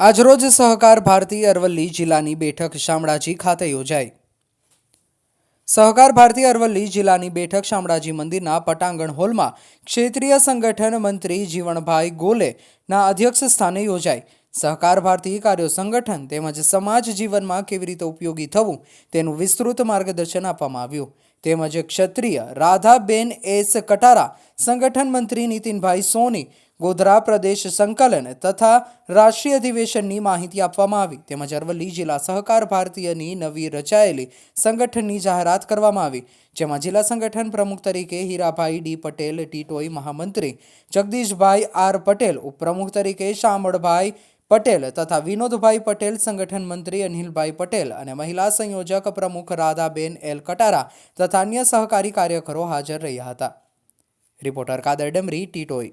આજરોજ સહકાર ભારતી અરવલ્લી જિલ્લાની બેઠક શામળાજી ખાતે યોજાઈ. સહકાર ભારતી અરવલ્લી જિલ્લાની બેઠક શામળાજી મંદિરના પટાંગણ હોલમાં ક્ષેત્રીય સંગઠન મંત્રી જીવણભાઈ ગોલેના અધ્યક્ષ સ્થાને યોજાઈ. સહકાર ભારતી કાર્યો સંગઠન તેમજ સમાજ જીવનમાં કેવી રીતે ઉપયોગી થવું તેનું વિસ્તૃત માર્ગદર્શન આપવામાં આવ્યું. તેમજ ક્ષત્રિય રાધાબેન એસ કટારા, સંગઠન મંત્રી નીતિનભાઈ સોની ગોધરા પ્રદેશ સંકલન તથા રાષ્ટ્રીય અધિવેશનની માહિતી આપવામાં આવી. તેમજ અરવલ્લી જિલ્લા સહકાર ભારતીયની નવી રચાયેલી સંગઠનની જાહેરાત કરવામાં આવી. જેમાં જિલ્લા સંગઠન પ્રમુખ તરીકે હીરાભાઈ ડી પટેલ, ટીટોઈ મહામંત્રી જગદીશભાઈ આર પટેલ, ઉપપ્રમુખ તરીકે શામળભાઈ પટેલ તથા વિનોદભાઈ પટેલ, સંગઠન મંત્રી અનિલભાઈ પટેલ અને મહિલા સંયોજક પ્રમુખ રાધાબેન એલ કટારા તથા અન્ય સહકારી કાર્યકરો હાજર રહ્યા હતા. રિપોર્ટર કાદર ડમરી ટીટોઈ.